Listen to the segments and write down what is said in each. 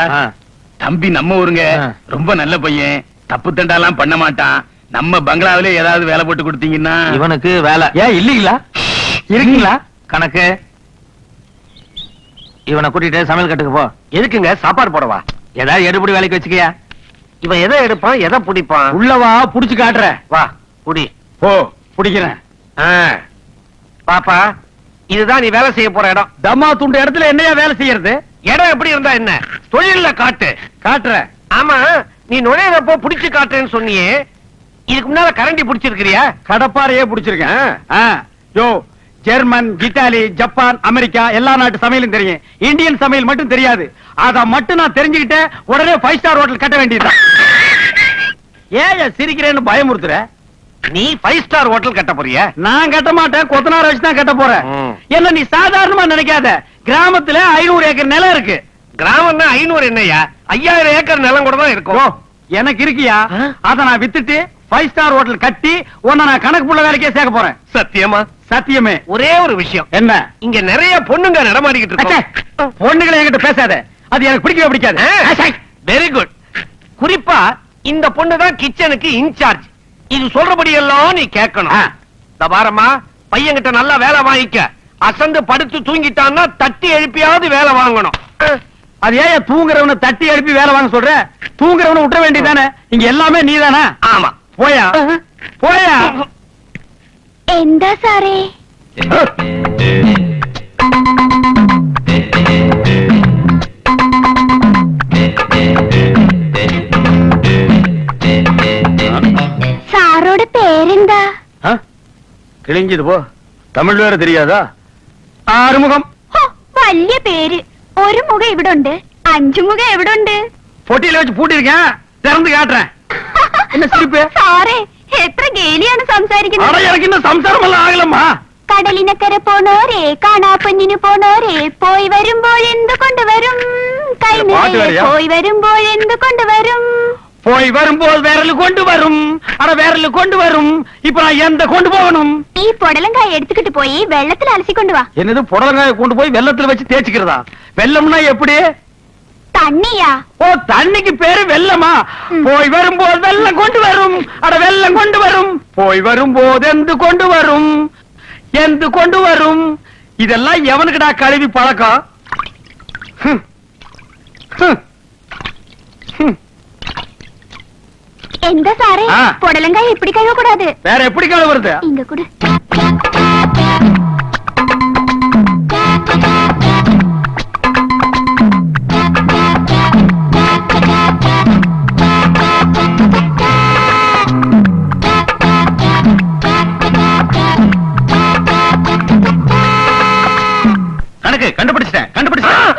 ஐயா. தம்பி நம்ம ஊருங்க. ரொம்ப நல்ல பையன். தப்பு தண்டாலாம் பண்ண மாட்டான். நம்ம பங்களாவிலே ஏதாவது வேலை போட்டு கொடுத்தீங்கன்னா. இவனுக்கு வேலை. ஏன் இல்லீங்களா? இருக்கீங்களா? கணக்கு. இவனை கூட்டிட்டு சமையல் கட்டுக்கு போ. எதுக்குங்க? சாப்பாடு போடவா? ஏதாவது எடுபடி வேலைக்கு வச்சுக்கியா? இவன் எதை எடுப்பான்? எதை பிடிப்பான்? உள்ளவா? புடிச்சு காட்டுற. வா புடி. ஓ பிடிக்கிறேன். பாப்பா இதுதான் நீ வேலை செய்ய போற இடம். தம்மா துண்டு இடத்துல என்னையா வேலை செய்யறது? இடம் எப்படி இருந்தா என்ன? தொழில்ல காட்டு. காட்டுற. ஆமா நீ நுழையிறப்போ புடிச்சு காட்டுறேன்னு சொன்னியே. இதுக்கு முன்னால கரண்டி புடிச்சிருக்கிறியா? கடப்பாறையே புடிச்சிருக்கேன். யோ ஜெர்மன் இத்தாலி ஜப்பான் அமெரிக்கா எல்லா நாட்டு சமையலும் தெரியும். இந்தியன் சமையல் மட்டும் தெரியாது. அத மட்டும் நான் தெரிஞ்சுக்கிட்டேன் உடனே ஃபைவ் ஸ்டார் ஹோட்டல் கட்ட வேண்டியதுதான். ஏன் சிரிக்கிறேன்னு பயமுறுத்துற? நீ ஃபைவ் ஸ்டார் ஹோட்டல் கட்ட போறியா? நான் கட்ட மாட்டேன். கொத்தனார் வச்சு தான் கட்ட போறேன். என்ன நீ சாதாரணமா நினைக்காத. கிராமத்துல ஐநூறு ஏக்கர் நிலம் இருக்கு. கிராமம்னா ஐநூறு என்னய்யா? ஐயாயிரம் ஏக்கர் நிலம் கூட தான் இருக்கும். எனக்கு இருக்கியா? அத நான் வித்துட்டு ஃபைவ் ஸ்டார் ஹோட்டல் கட்டி உன்னை நான் கணக்கு புள்ள வேலைக்கே சேர்க்க போறேன். சத்தியமா? சத்தியமே. ஒரே ஒரு விஷயம். என்ன? இங்க நிறைய பொண்ணுங்க நடமாடிக்கிட்டு அச்சே, இருக்கோம் பொண்ணுங்களை என்கிட்ட பேசாத. அது எனக்கு பிடிக்கவே பிடிக்காது. வெரி குட் குறிப்பா இந்த பொண்ணு தான் கிச்சனுக்கு இன்சார்ஜ் இது சொல்றபடி எல்லாம் நீ கேட்கணும். பாரம்மா பையன்கிட்ட நல்லா வேலை வாங்கிக்க. அசந்து படுத்து தூங்கிட்டான்னா தட்டி எழுப்பியாவது வேலை வாங்கணும். அது ஏன் தூங்குறவன தட்டி எழுப்பி வேலை வாங்க சொல்ற? தூங்குறவன விட்ட வேண்டியதானே இங்க எல்லாமே நீ தானா ஆமா. போயா? போயா? எந்த சாரே? சாரோட பேர் கிழிஞ்சது போ. தமிழ் வேற தெரியாதா? ஆறுமுகம் ഹോ, വലിയ പേര് ഒരു മുഖം ഇവിടെ ഉണ്ട് അഞ്ചു മുഖം എവിടെ ഉണ്ട് பொட்டியில வச்சு பூட்டிருக்கேன் திறந்து காட்டுறேன் என்ன சிரிப்பு സാറേ എത്ര ഗേലിയാണ് ஆனா സംസാരിക്കുന്നത് எனக்கு இன்னும் சம்சாரம் எல்லாம் ஆகலம்மா കടലിനക്കര പോണോരേ കാണാപ്പൊന്നിന് പോണോരേ പോയി വരുമ്പോൾ എന്ത് കൊണ്ടുവരും കൈ ഇത് പാട്ട് നിറയെ വരികയാ? പോയി വരുമ്പോൾ എന്ത് കൊണ്ടുവരും போய் வரும்போது விரலு கொண்டு வரும். அட விரலு கொண்டு வரும். இப்ப நான் எந்த கொண்டு போகணும்? நீ புடலங்காய் எடுத்துக்கிட்டு போய் வெள்ளத்துல அலசி கொண்டு வா. என்னது புடலங்காய கொண்டு போய் வெள்ளத்துல வச்சு தேய்ச்சிக்கிறதா? வெள்ளம்னா எப்படி? தண்ணியா? ஓ தண்ணிக்கு பேரு வெள்ளமா? போய் வரும்போது வெள்ளம் கொண்டு வரும். அட வெள்ளம் கொண்டு வரும். போய் வரும்போது எந்து கொண்டு வரும்? எந்து கொண்டு வரும்? இதெல்லாம் எவனுக்குடா கழுவி பழக்கம்? ஹம். ஹம். ஹம். എന്താ സാറേ ആ. പൊടലങ്കായ എപ്പിടി കഴുകക്കൂടാത് வேற எப்படி கழுவுறது? ഇങ്ങ കൂടെ கண்டுபிடிச்சிட்டேன் கண்டுபிடிச்சிட்டேன்.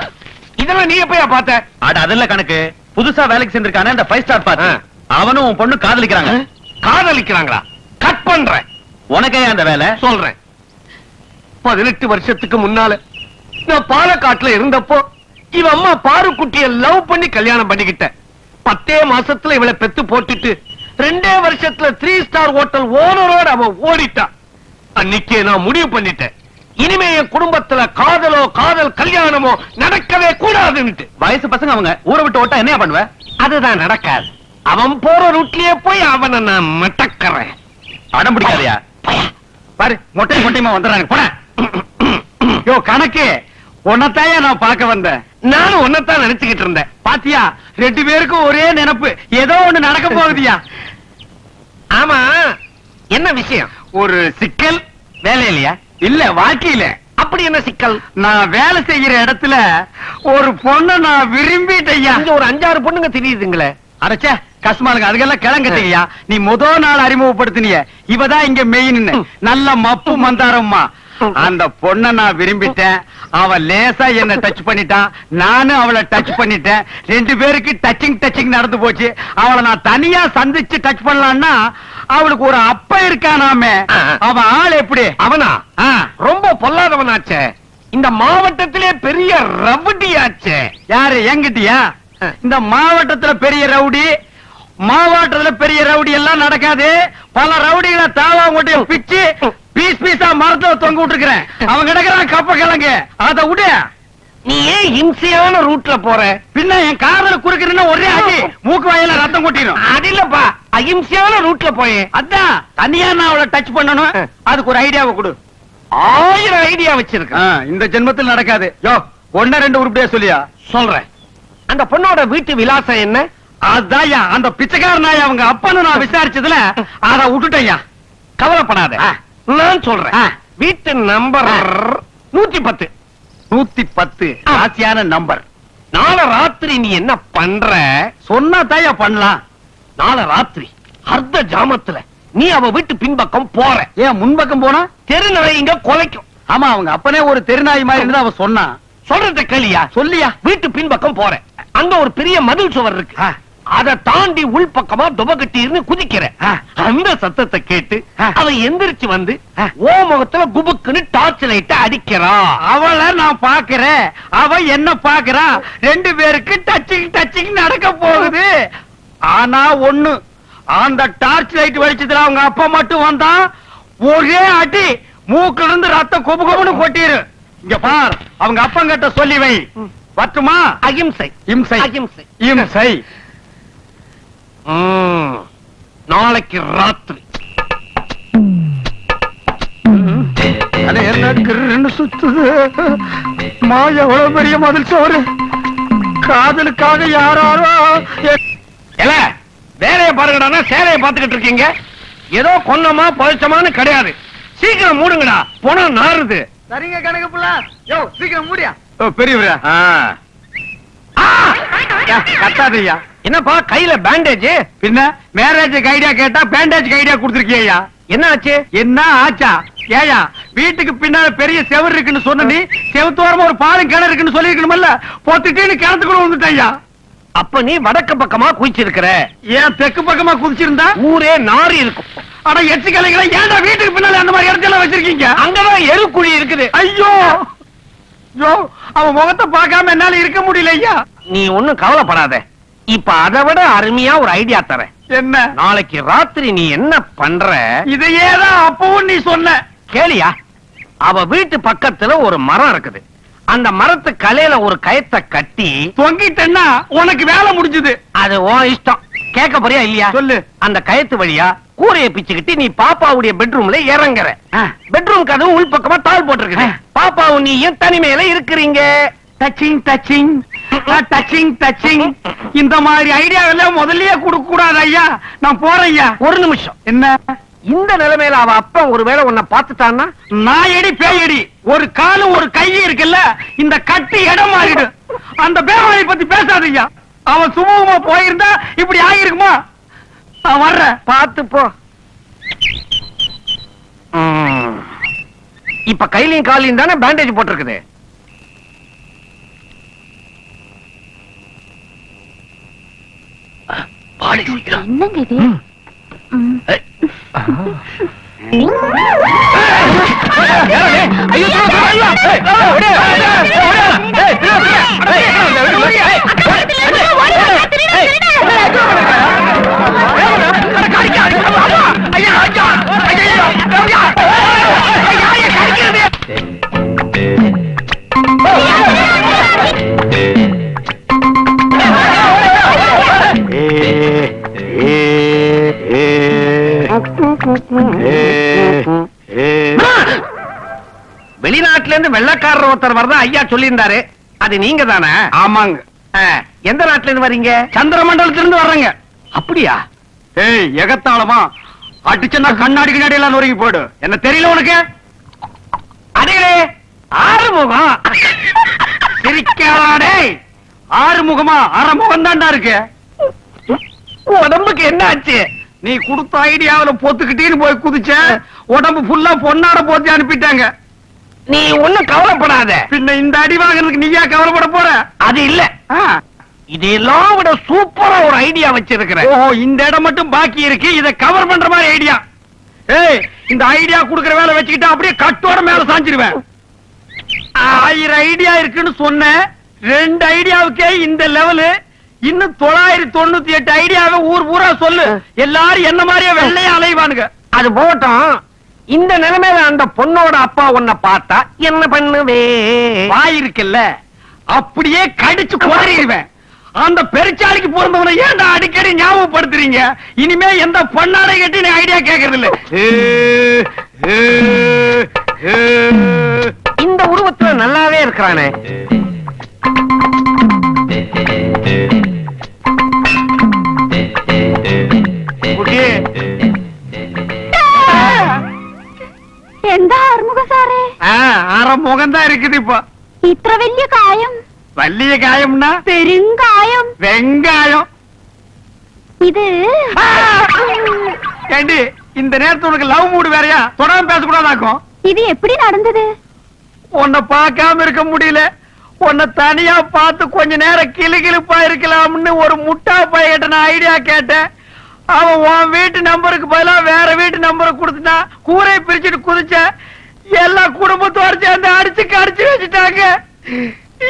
இதெல்லாம் நீ எப்பயா பார்த்த? அட அதெல்லாம் கணக்கு. புதுசா வேலைக்கு சேர்ந்திருக்கானே அந்த ஃபைவ் ஸ்டார் பார்த்து. அவனும் உன் பொண்ணு காதலிக்கிறாங்க. காதலிக்கிறாங்களா? கட் பண்றேன். உனக்கே அந்த வேலை? சொல்றேன். பதினெட்டு வருஷத்துக்கு முன்னால நான் பாலக்காட்டுல இருந்தப்போ இவ அம்மா பாருக்குட்டிய லவ் பண்ணி கல்யாணம் பண்ணிக்கிட்டேன். பத்தே மாசத்துல இவளை பெத்து போட்டுட்டு ரெண்டே வருஷத்துல த்ரீ ஸ்டார் ஹோட்டல் ஓனரோட அவ ஓடிட்டா. அன்னைக்கே நான் முடிவு பண்ணிட்டேன். இனிமே என் குடும்பத்துல காதலோ காதல் கல்யாணமோ நடக்கவே கூடாதுன்னுட்டு வயசு பசங்க அவங்க ஊரை விட்டு ஓட்டா என்ன பண்ணுவ? அதுதான் நடக்காது. அவன் போற ரூட்லயே போய் அவனை நான் மட்டக்கறேன். அடம் பிடிக்காதயா? பாரு மொட்டை மொட்டையமா வந்துடுறாங்க. போட. யோ கணக்கு உன்னத்தாயா நான் பார்க்க வந்தேன். நானும் ஒன்னத்தான் நினைச்சுக்கிட்டு இருந்தேன். பாத்தியா ரெண்டு பேருக்கும் ஒரே நினைப்பு. ஏதோ ஒண்ணு நடக்க போகுதியா. ஆமா என்ன விஷயம்? ஒரு சிக்கல். வேலை இல்லையா? இல்ல வாழ்க்கையில. அப்படி என்ன சிக்கல்? நான் வேலை செய்யற இடத்துல ஒரு பொண்ணை நான் விரும்பிட்டையா இங்க ஒரு அஞ்சாறு பொண்ணுங்க தெரியுதுங்களே அடைச்சே. கஸ்மாலுங்க அதுக்கெல்லாம் கிளங்கட்டியா நீ முத நாள் அறிமுகப்படுத்தினிய. இவதான் இங்க மெயின் நல்ல மப்பு மந்தாரம்மா. அந்த பொண்ண நான் விரும்பிட்டேன். அவ லேசா என்ன டச் பண்ணிட்டான். நானும் அவளை டச் பண்ணிட்டேன். ரெண்டு பேருக்கு டச்சிங் டச்சிங் நடந்து போச்சு. அவளை நான் தனியா சந்திச்சு டச் பண்ணலாம்னா அவளுக்கு ஒரு அப்ப இருக்கானாமே. ஆ. அவன் ஆள் எப்படி? அவனா? ரொம்ப பொல்லாதவனாச்சே. இந்த மாவட்டத்திலே பெரிய ரவுடியாச்சே. யாரு? எங்கிட்டியா இந்த மாவட்டத்துல பெரிய ரவுடி மாவட்டத்துல பெரிய ரவுடி எல்லாம் நடக்காது. பல ரவுடிகளை தாவா கொண்டு பிச்சு பீஸ் பீஸா மரத்துல தொங்க விட்டுருக்கிறேன். அவன் கிடக்குறான் கப்ப கிழங்கு. அத விடு. நீ ஏன் இம்சையான ரூட்ல போற? பின்ன என் காதல குறுக்கிறேன்னு ஒரே அடி. மூக்கு வாயில ரத்தம் கொட்டிடும். அது இல்லப்பா அஹிம்சையான ரூட்ல போயே. அதான். தனியா நான் அவளை டச் பண்ணணும். அதுக்கு ஒரு ஐடியாவை கொடு. ஆயிரம் ஐடியா வச்சிருக்க. ஆ, இந்த ஜென்மத்தில் நடக்காது. யோ ஒன்ன ரெண்டு உருப்படியா சொல்லியா? சொல்றேன். அந்த பொண்ணோட வீட்டு விலாசம் என்ன? அதான்யா அந்த பிச்சைக்கார நாய் அவங்க அப்பன்னு நான் விசாரிச்சதுல அத விட்டுட்டேன்யா. கவலைப்படாத. நான் சொல்றேன். வீட்டு நம்பர் நூத்தி பத்து நூத்தி பத்து ராசியான நம்பர். நாளை ராத்திரி நீ என்ன பண்ற? சொன்னா தாயா பண்ணலாம். நாளை ராத்திரி அர்த்த ஜாமத்துல நீ அவ வீட்டு பின்பக்கம் போற. ஏன் முன்பக்கம் போனா? தெரு இங்க கொலைக்கும். ஆமா அவங்க அப்பனே ஒரு தெருநாய் மாதிரி இருந்தா அவ சொன்னா சொல்றத கேளியா? சொல்லியா? வீட்டு பின்பக்கம் போற. அங்க ஒரு பெரிய மதில் சுவர் இருக்கு. அத தாண்டி உள்பக்கமா துபகட்டின்னு குதிக்கிற. அந்த சத்தத்தை கேட்டு. அவன் எந்திரிச்சு வந்து. ஓ முகத்துல குபுக்குன்னு டார்ச் லைட்ட அடிக்கிறா. அவளை நான் பாக்குறேன் அவ என்ன பாக்குறா ரெண்டு பேருக்கு டச்சிங் டச்சிங் நடக்க போகுது. ஆனா ஒண்ணு அந்த டார்ச் லைட் வெளிச்சத்துல அவங்க அப்பா மட்டும் வந்தா ஒரே அடி மூக்குல இருந்து ரத்தம் கொபு கொபுன்னு கொட்டிரு. இங்க பார் அவங்க அப்பங்கிட்ட சொல்லி வை. வட்டுமா அகிம்சை இம்சை. அகிம்சை இம்சை. நாளைக்கு ராத்திரி. அது என்ன கிருன்னு சுத்துது? மா எவ்வளவு பெரிய மதில் சோறு? காதலுக்காக யாராரோ எல வேலைய பாருங்கடா சேலைய பாத்துக்கிட்டு இருக்கீங்க. ஏதோ கொன்னமா பழிச்சமான்னு கிடையாது. சீக்கிரம் மூடுங்கடா போனா நாறுது. சரிங்க கணக்கு புள்ள. யோ சீக்கிரம் மூடியா. ஓ பெரியவரா! கத்தாதையா என்னப்பா கையில பேண்டேஜ் பின்ன மேரேஜுக்கு ஐடியா கேட்டா பேண்டேஜ் ஐடியா கொடுத்துருக்கியா என்ன ஆச்சு? என்ன ஆச்சா? ஏயா வீட்டுக்கு பின்னால பெரிய செவர் இருக்குன்னு சொன்ன நீ செவத்தோரமா ஒரு பாலம் கிணறு இருக்குன்னு சொல்லிருக்கணும்ல பொத்துட்டேன்னு கிணத்துக்குள்ள வந்துட்டேயா அப்ப நீ வடக்கு பக்கமா குதிச்சிருக்கிற ஏன் தெற்கு பக்கமா குதிச்சிருந்தா ஊரே நாரி இருக்கும். ஆனா எச்சு கலைகளை ஏன்டா வீட்டுக்கு பின்னால அந்த மாதிரி இடத்துல வச்சிருக்கீங்க? அங்கதான் எருக்குழி இருக்குது. ஐயோ! ஐயோ அவன் முகத்தை பார்க்காம என்னால இருக்க முடியல ஐயா நீ ஒண்ணும் கவலைப்படாத. இப்ப அதை விட அருமையா ஒரு ஐடியா தரேன். என்ன? நாளைக்கு ராத்திரி நீ என்ன பண்ற? இதையே தான் அப்பவும் நீ சொன்ன. கேளியா? அவ வீட்டு பக்கத்துல ஒரு மரம் இருக்குது. அந்த மரத்து கலையில ஒரு கயத்தை கட்டி தொங்கிட்டேன்னா உனக்கு வேலை முடிஞ்சது. அது உன் இஷ்டம். கேட்க போறியா இல்லையா? சொல்லு. அந்த கயத்து வழியா கூரைய பிச்சுக்கிட்டு நீ பாப்பாவுடைய பெட்ரூம்ல இறங்குற. பெட்ரூம் கதவு உள்பக்கமா தாள் போட்டிருக்குது. ஆ. பாப்பாவும் நீயும் தனிமையில இருக்கிறீங்க. Touching touching. டச்சிங் டச்சிங் இந்த மாதிரி ஐடியா எல்லாம் முதல்லயே கொடுக்க கூடாது ஐயா. நான் போறேன் ஐயா. ஒரு நிமிஷம். என்ன? இந்த நிலைமையில அவ அப்பா ஒருவேளை உன்னை பார்த்துட்டான்னா? நாயடி பேயடி. ஒரு காலு ஒரு கை இருக்குல்ல? இந்த கட்டி இடம் மாறிடு அந்த பேமாரி பத்தி பேசாத ஐயா. அவன் சுமூகமா போயிருந்தா இப்படி ஆகிருக்குமா நான் வர்றேன். பார்த்து போ. இப்ப கையிலையும் காலையும் தானே பேண்டேஜ் போட்டிருக்குது? என்னங்க இது ம். வெளிநாட்டுல இருந்து வெள்ளக்காரர் ஒருத்தர் வரதா ஐயா சொல்லியிருந்தாரு. அது நீங்க தானே? ஆமாங்க. எந்த நாட்டுல இருந்து வரீங்க? சந்திர மண்டலத்திலிருந்து வர்றேங்க. அப்படியா? ஏய் எகத்தாளமா? அடிச்சனா கண்ணாடி கண்ணாடி எல்லாம் நொறுங்கி போடு என்ன தெரியல உனக்கு? அடே ஆறுமுகம். சிரிக்காடே ஆறு முகமா அரை முகம் தான்டா இருக்கு. உடம்புக்கு என்ன ஆச்சு? நீ கொடுத்த ஐடியாவுல பொத்துக்கிட்டீன்னு போய் குதிச்ச உடம்பு ஃபுல்லா பொன்னாட போத்தி அனுப்பிட்டாங்க. நீ ஒண்ணும் கவலைப்படாத. பின்ன இந்த அடி வாங்குறதுக்கு நீயா கவலைப்பட போற? அது இல்ல. இதெல்லாம் விட சூப்பரா ஒரு ஐடியா வச்சிருக்கிறேன் ஓஹோ இந்த இடம் மட்டும் பாக்கி இருக்கு. இத கவர் பண்ற மாதிரி ஐடியா. ஏய் இந்த ஐடியா குடுக்கற வேலை வச்சுக்கிட்டு அப்படியே கட்டோட மேல சாஞ்சிருவேன். ஆயிரம் ஐடியா இருக்குன்னு சொன்னேன் ரெண்டு ஐடியாவுக்கே இந்த லெவலு இன்னும் தொள்ளாயிரத்தி தொண்ணூத்தி எட்டு ஐடியாவை ஊர் பூரா சொல்லு. எல்லாரும் என்ன மாதிரியே வெள்ளையா அலைவானுங்க. அது போட்டோம் இந்த நிலைமையில அந்த பொண்ணோட அப்பா உன்னை பார்த்தா என்ன பண்ணுவே? வாய் இருக்குல்ல அப்படியே கடிச்சு குதறிடுவேன். அந்த பெருச்சாளிக்கு பிறந்தவனை ஏன்டா அடிக்கடி ஞாபகப்படுத்துறீங்க? இனிமே எந்த பொண்ணாடை கட்டி நீ ஐடியா கேக்குறது இல்ல. இந்த உருவத்துல நல்லாவே இருக்கிறானே. அரை முகம்தான் இருக்குது இப்போ ഇത്ര വലിയ കായം வள்ளிய காயம்னா പെരുങ്കായം வெங்காயம் ഇത് ஆ! ஏண்டி இந்த நேரத்துல உனக்கு லவ் மூடு வேறயா தொடர்ந்து பேசக்கூடாதாக்கும் ഇത് എപ്പിടി നടന്നത് உன்னை பார்க்காம இருக்க முடியல உன்னை தனியா பார்த்து கொஞ்ச நேரம் கிளு கிளுப்பா இருக்கலாம்னு ஒரு முட்டா பையன்கிட்ட நான் ஐடியா கேட்டேன் அவன் உன் வீட்டு நம்பருக்கு பதிலா வேற வீட்டு நம்பரை கொடுத்துட்டான் கூரை பிரிச்சுட்டு குதிச்ச எல்லா குடும்பத்தோட சேர்ந்து அடிச்சு கடிச்சு வச்சுட்டாங்க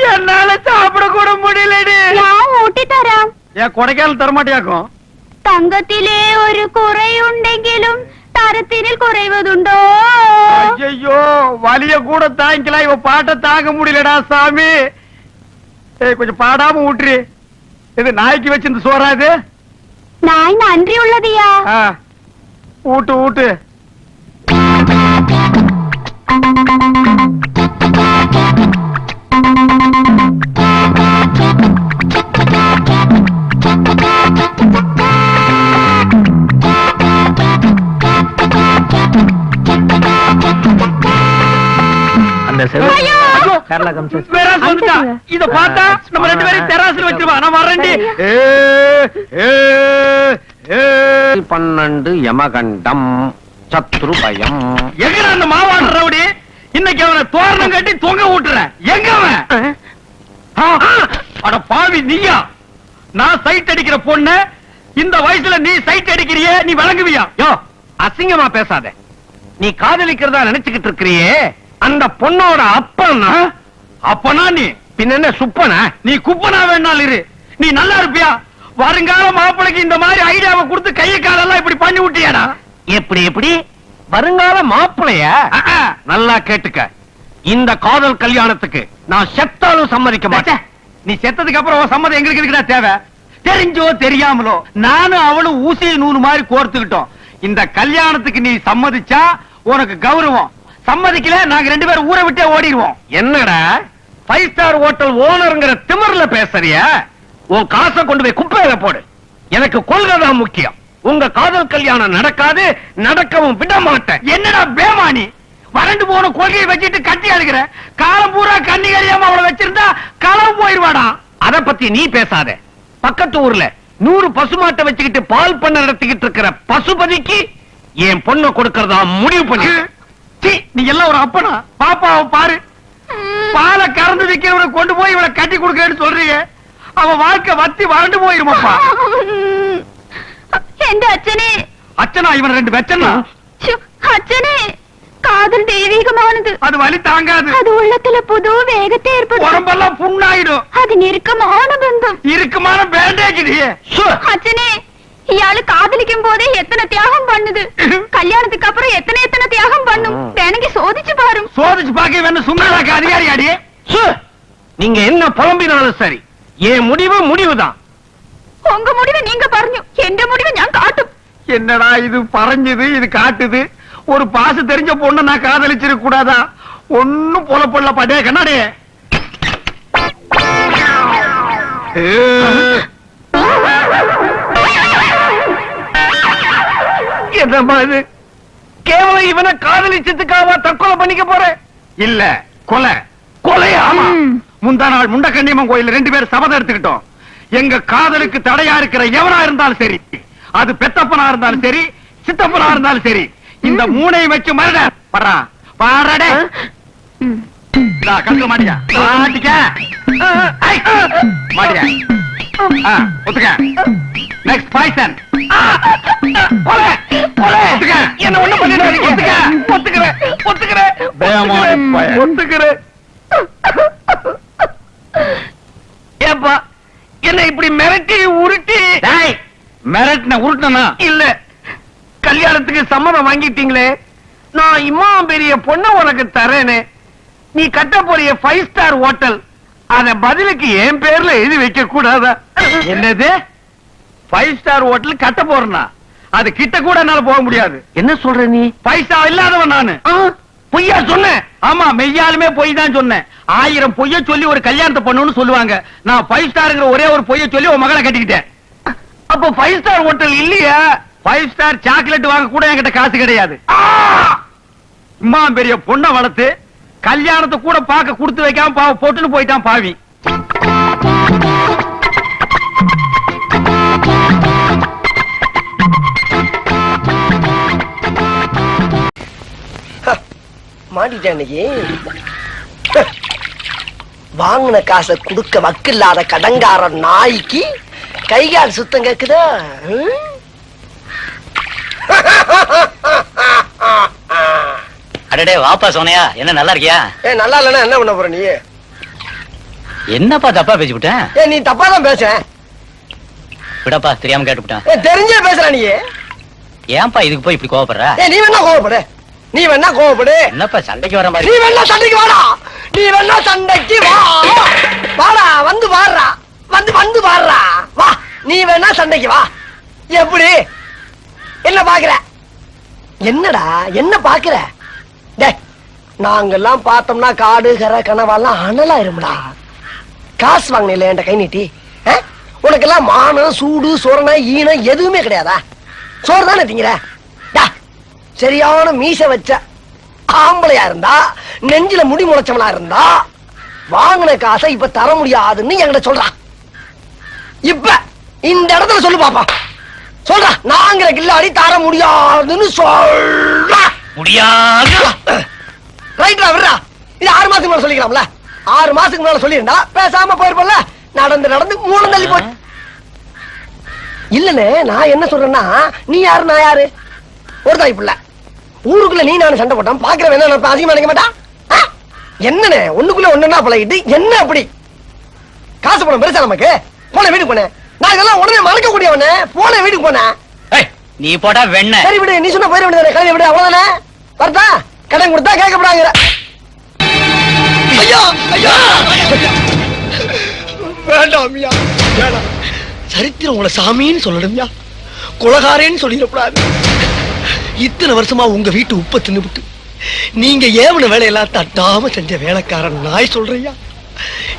என்னால சாப்பிட கூட முடியலடி ഞാൻ ഊട്ടിത്തരാം ஏன் கொடைக்கானல் தரமாட்டியாக்கும் തങ്കത്തിലെ ഒരു കുറയുണ്ടെങ്കിലും തരത്തിനിൽ കുറയുവതുണ്ടോ ஐயோ வலிய கூட தாங்கிக்கலாம் இவ பாட்ட தாங்க முடியலடா சாமி ஏய் கொஞ்சம் பாடாம விட்டுரு இது நாய்க்கு வச்சு இந்த சோறா இது നായ് നന്ദിയുള്ളതിയാ ஆ, ஊட்டு ஊட்டு இத பார்த்தா நம்ம ரெண்டு பேரும் தெராசுல வச்சிருவா. நான் ஏ. பன்னெண்டு யமகண்டம். சத்ரு பயம் எங்கடா அந்த மாவாடு ரவுடி? இன்னைக்கு அவனை தோரணம் கட்டி தொங்க விட்டுறேன் எங்க அட பாவி நீயா? நான் சைட் அடிக்கிற பொண்ணு இந்த வயசுல நீ சைட் அடிக்கிறியே நீ விளங்குவியா? யோ அசிங்கமா பேசாத. நீ காதலிக்கிறதா நினைச்சுக்கிட்டு இருக்கிறியே அந்த பொண்ணோட அப்பன்? அப்பனா நீ? பின்ன சுப்பனா? நீ குப்பனா வேணாலும் இரு. நீ நல்லா இருப்பியா? வருங்கால மாப்பிளைக்கு இந்த மாதிரி ஐடியாவை கொடுத்து கைய காலெல்லாம் இப்படி பண்ணி விட்டியாடா எப்படி எப்படி? வருங்கால மாப்பிளைய. நல்லா கேட்டுக்க. இந்த காதல் கல்யாணத்துக்கு நான் செத்தாலும் சம்மதிக்க மாட்டேன். நீ செத்ததுக்கு அப்புறம் உன் சம்மதம் எங்களுக்கு இருக்குடா தேவை? தெரிஞ்சோ தெரியாமலோ நானும் அவளும் ஊசியை நூறு மாதிரி கோர்த்துக்கிட்டோம். இந்த கல்யாணத்துக்கு நீ சம்மதிச்சா உனக்கு கௌரவம். சம்மதிக்கல நாங்க ரெண்டு பேரும் ஊரை விட்டே ஓடிடுவோம். என்னடா? ஃபைவ் ஸ்டார் ஹோட்டல் ஓனருங்கிற திமிர்ல பேசுறியா? உன் காசை கொண்டு போய் குப்பையில போடு. எனக்கு கொள்கை தான் முக்கியம். உங்க காதல் கல்யாணம் நடக்காது நடக்கவும் விட மாட்டேன் என்னடா பேமானி? வறண்டு போன கொள்கையை வச்சுட்டு கட்டி அழுகிற? காலம் பூரா கண்ணி கழியாம அவளை வச்சிருந்தா களவு போயிருவாடா? அத பத்தி நீ பேசாத. பக்கத்து ஊர்ல நூறு பசுமாட்டை வச்சுக்கிட்டு பால் பண்ண நடத்திக்கிட்டு இருக்கிற பசுபதிக்கு என் பொண்ணை கொடுக்கறதா முடிவு பண்ணி. நீ எல்லாம் ஒரு அப்பனா? பாப்பாவை பாரு. பாலை கறந்து விக்கிறவனை கொண்டு போய் இவளை கட்டி கொடுக்கறேன்னு சொல்றீங்க. அவன் வாழ்க்கை வத்தி வறண்டு போயிருமாப்பா. എന്റെ അച്ഛനെ அச்சனா இவன் ரெண்டு வெச்சனா ശ്ശോ, അച്ഛനെ കാതൽ ദൈവികമാനത് அது வலி தாங்காது അത് ഉള്ളത്തിലെ പുതു വേഗത്തെ ഏർപ്പെടും உடம்பெல்லாம் புண்ணாயிடும் അതിനിരുക്കമാണ് ബന്ധം இருக்குமான பேண்டேஜ் சு, அச்சனே இயாளு காதலிக்கும் போதே எத்தனை தியாகம் பண்ணுது கல்யாணத்துக்கு அப்புறம் எத்தனை எத்தனை தியாகம் பண்ணும் வேணுங்க சோதிச்சு பாரும் சோதிச்சு பாக்க வேணும் சும்மாதாக்க அதிகாரி அடி சு. நீங்க என்ன புலம்பினாலும் சரி என் முடிவு முடிவுதான் உங்க முடிவை நீங்க പറഞ്ഞു எந்த முடிவை நான் காட்டும் என்னடா இது பறஞ்சது இது காட்டுது ஒரு பாசு தெரிஞ்ச பொண்ணு நான் காதலிச்சிருக்க கூடாதா ஒண்ணும் போல போல படே கண்ணாடி என்னம்மா இது கேவலம் இவனை காதலிச்சதுக்காக தற்கொலை பண்ணிக்க போறேன் இல்ல கொலை கொலை ஆமா ம். முந்தா நாள் முண்டக்கண்ணியம்மன் கோயில் ரெண்டு பேரும் சபதம் எடுத்துக்கிட்டோம் எங்க காதலுக்கு தடையா இருக்கிற எவனா இருந்தாலும் சரி அது பெத்தப்பனா இருந்தாலும் சரி சித்தப்பனா இருந்தாலும் சரி இந்த மூணையும் வச்சு மரட படுறா பாரட கண்டு மாட்டியா மாட்டிக்க மாட்டியா ஒத்துக்க. நெக்ஸ்ட் பாய்சன் என்ன ஒண்ணு பண்ணிடாதீங்க. ஒத்துக்க. ஒத்துக்கிறேன் ஒத்துக்கிறேன். ஒத்துக்கிறேன் ஏப்பா என்ன இப்படி மிரட்டி உருட்டி டேய், மிரட்டின உருட்டனா இல்ல. கல்யாணத்துக்கு சம்மதம் வாங்கிட்டீங்களே. நான் இம்மா பெரிய பொண்ணு உனக்கு தரேனே. நீ கட்ட போறிய ஃபைவ் ஸ்டார் ஹோட்டல் அத பதிலுக்கு என் பேர்ல எழுதி வைக்க கூடாதா? என்னது? ஃபைவ் ஸ்டார் ஹோட்டல் கட்ட போறேனா? அது கிட்ட கூட என்னால போக முடியாது. என்ன சொல்ற நீ? பைசா இல்லாதவன் நானு. பொய்யா சொன்ன? ஆமா மெய்யாலுமே பொய் தான் சொன்னேன் ஆயிரம் பொய்ய சொல்லி ஒரு கல்யாணத்தை பண்ணுன்னு சொல்லுவாங்க. நான் ஃபைவ் ஸ்டாருங்கிற ஒரே ஒரு பொய்ய சொல்லி உன் மகளை கட்டிக்கிட்டேன். அப்ப ஃபைவ் ஸ்டார் ஹோட்டல் இல்லையா? ஃபைவ் ஸ்டார் சாக்லேட் வாங்க கூட என்கிட்ட காசு கிடையாது. இம்மா பெரிய பொண்ணை வளர்த்து கல்யாணத்தை கூட பார்க்க கொடுத்து வைக்காம பாவ போட்டுன்னு போயிட்டான் பாவி. மாட்டிட்டேன் வாங்கின காசை கொடுக்க வக்கில்லாத கடங்கார நாய்க்கு கைகால் சுத்தம் கேக்குதா? அடடே வாப்பா சோனையா என்ன நல்லா இருக்கியா? ஏய் நல்லா இல்லைன்னா என்ன பண்ண போற நீ? என்னப்பா தப்பா பேசிவிட்டேன் ஏ நீ தப்பா தான் பேசுற விடப்பா தெரியாம கேட்டுவிட்டேன். ஏ தெரிஞ்சே பேசுற நீ. ஏன்பா இதுக்கு போய் இப்படி கோவப்படுற? ஏ நீ வேணா கோவப்படு. நீ வேணா கோவப்படு. என்னப்பா சண்டைக்கு வர நீ மாதிரி வேணா சண்டைக்கு வாடா. நீ வேணா சண்டைக்கு வா. வாடா வந்து வாடுறா. வந்து வந்து பாடுறா வா நீ வேணா சண்டைக்கு வா. எப்படி? என்ன பாக்குற? என்னடா என்ன பாக்குற? டே நாங்கெல்லாம் பார்த்தோம்னா காடு கரை கனவாலாம் இருமடா. காசு வாங்கினில என் கை நீட்டி? ஆ? உனக்கெல்லாம் மானம் சூடு சொரணை ஈனம் எதுவுமே கிடையாதா? சோறு தானே திங்கிற? சரியான மீச வச்ச ஆம்பளையா இருந்தா நெஞ்சில முடி முளைச்சவனா இருந்தா வாங்கின காசை இப்ப தர முடியாதுன்னு என்கிட்ட சொல்றான் இப்ப இந்த இடத்துல சொல்லு பாப்பா. சொல்றா நாங்கிற கில்லாடி தர முடியாதுன்னு சொல்றா. முடியாது. ரைட்ரா விடுறா. இது ஆறு மாசத்துக்கு மேல சொல்லிக்கலாம்ல? ஆறு மாசத்துக்கு மேல சொல்லியிருந்தா பேசாம போயிருப்பல நடந்து நடந்து மூணு தள்ளி போச்சு இல்லனே நான் என்ன சொல்றேன்னா நீ யாரு நான் யாரு? ஒரு தாய் பிள்ளை. ஊருக்குள்ள நீ நானும் சண்டை போட்டான் என்ன நினைப்பான், அதிகமா நினைக்க மாட்டான் ஆ? என்னண்ணே ஒண்ணுக்குள்ள ஒண்ணுன்னா பழகிட்டு என்ன அப்படி? காசு பணம் பெருசா நமக்கு? போன வீட்டுக்கு போனேன். நான் இதெல்லாம் உடனே மறக்க கூடியவனே போன வீட்டுக்கு போனேன். நீ போட்டா வெண்ண. சரி விடு நீ சொன்ன போயிட வேண்டியதானே கிளம்பி விடு அவ்வளவுதானே? வரதா கடன் கொடுத்தா கேட்கப்படாங்கிற ஐயா ஐயா! வேண்டாம் ஐயா. வேண்டாம். சரித்திரம் உங்களை சாமின்னு சொல்லணும்யா குலகாரேன்னு சொல்லிடக்கூடாது. இத்தனை வருஷமா உங்க வீட்டு உப்ப தின்னுபிட்டு நீங்க ஏவன வேலையெல்லாம் தட்டாம செஞ்ச வேலைக்காரன் நாய் சொல்றையா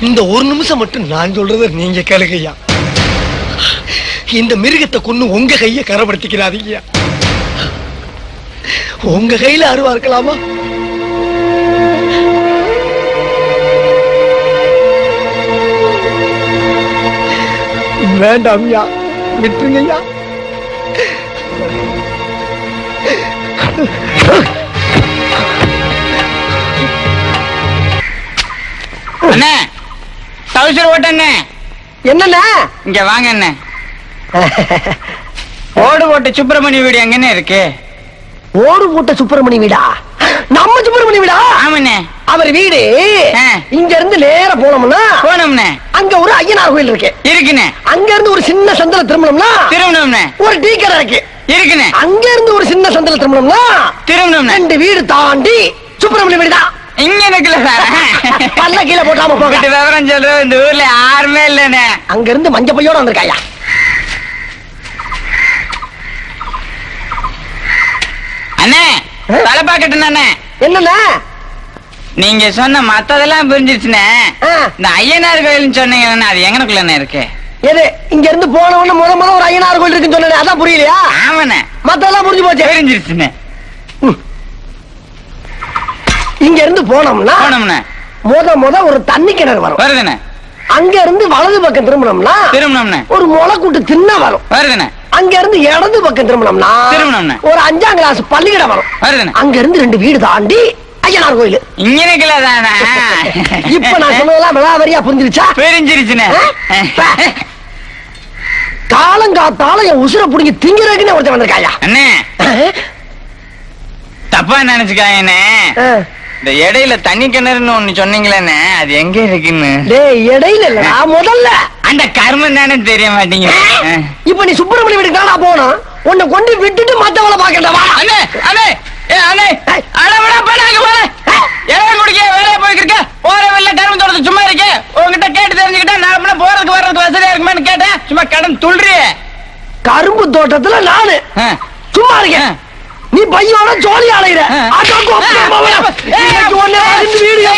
இந்த ஒரு நிமிஷம் மட்டும் நான் சொல்றத நீங்க கேளுங்கய்யா இந்த மிருகத்தை கொண்டு உங்க கைய கரப்படுத்திக்கிறாதீங்க உங்க கையில அருவா இருக்கலாமா? வேண்டாம் ஐயா விட்டுருங்க ஐயா. அண்ணே டவுசர் ஓட்டண்ணே என்னண்ணா? இங்க வாங்க அண்ணே ஓடு போட்ட சுப்பிரமணிய வீடு எங்கன்னு இருக்கு? ஓடு போட்ட சுப்பிரமணி வீடா? நம்ம சுப்பிரமணி வீடா? ஆமாண்ணே. அவர் வீடு. இங்க இருந்து நேர போனோம்னா போனோம்ண்ணே. அங்க ஒரு ஐயனார் கோயில் இருக்கு. இருக்குண்ணே. அங்க இருந்து ஒரு சின்ன சந்தில திரும்பணும்னா திரும்பணும்ண்ணே ஒரு டீ கடை இருக்கு. இருக்குண்ணே. அங்க இருந்து ஒரு சின்ன சந்தில திரும்பணும்னா திரும்பணும்ண்ணே ரெண்டு வீடு தாண்டி சுப்பிரமணிய வீடு தான் இங்க இருக்குல்ல சார். பல்ல கீழே போட்டாம போக உங்ககிட்ட விவரம் சொல்றோம் இந்த ஊர்ல யாருமே இல்லண்ணே. அங்க இருந்து மஞ்ச பையோட வந்திருக்காயா? அண்ணே தலை பாக்கட்டுண்ணே என்னண்ணா? நீங்க சொன்ன மத்ததெல்லாம் புரிஞ்சிருச்சுண்ணே. ஆ. இந்த ஐயனார் கோயில்னு சொன்னீங்கண்ணே அது எங்கனக்குள்ளண்ணே இருக்கு. எது இங்க இருந்து போன உடனே முத முத ஒரு ஐயனார் கோயில் இருக்குன்னு சொன்னேன் அதான் புரியலையா? ஆமாண்ணே. மத்தெல்லாம் புரிஞ்சு போச்சு. புரிஞ்சிருச்சுண்ணே. இங்க இருந்து போனோம்னா? போனோம்ண்ணே முத முத ஒரு தண்ணி கிணறு வரும். வருதுண்ணே. அங்க இருந்து வலது பக்கம் திரும்பினோம்னா திரும்பணும்ண்ணே ஒரு முளைக்கூட்டு தின்ன வரும். வருதுண்ணே. அங்க இருந்து இடது பக்கம் திரும்பினோம்னா திரும்பணும்ண்ணே. ஒரு அஞ்சாம் கிளாஸ் பள்ளிக்கூடம் வரும். வருதுண்ணே. அங்க இருந்து ரெண்டு வீடு தாண்டி ஐயனார் கோயில். இங்க இருக்குல்ல தானே? இப்ப நான் சொன்னதெல்லாம் விளாவரியா புரிஞ்சிருச்சா? புரிஞ்சிருச்சுண்ணே. காலங்காத்தால என் உசுரை புடிங்கி திங்கிறதுக்குன்னு ஒருத்தன் வந்திருக்காயா? அண்ணே. தப்பா நினைச்சுக்காயண்ணே இந்த இடையில தண்ணி கிணறுன்னு ஒண்ணு சொன்னீங்களேண்ணே அது எங்க இருக்குன்னு? டேய் இடையில இல்லடா முதல்ல. அந்த கர்மம் தானே தெரிய மாட்டீங்க இப்ப நீ சுப்பிரமணிய வீட்டுக்கு தானா போகணும். உன்னை கொண்டு விட்டுட்டு மத்தவளை பாக்கண்டா வா. அண்ணே அண்ணே ஏ அண்ணே. அட விட போடாங்க போல இடம் குடிக்க வேலையை போய்க்கிருக்க. போற வெளில கரும்பு தோட்டத்து சும்மா இருக்கு. உங்ககிட்ட கேட்டு தெரிஞ்சுக்கிட்டா நான் அப்படின்னா போறதுக்கு வர்றதுக்கு வசதியா இருக்குமேன்னு கேட்டேன். சும்மா கடன் துள்றி கரும்பு தோட்டத்துல நானு. சும்மா இருக்கேன். நீ பையோட ஜோலி அலையிற அதான் கோப்பம் வீடியோ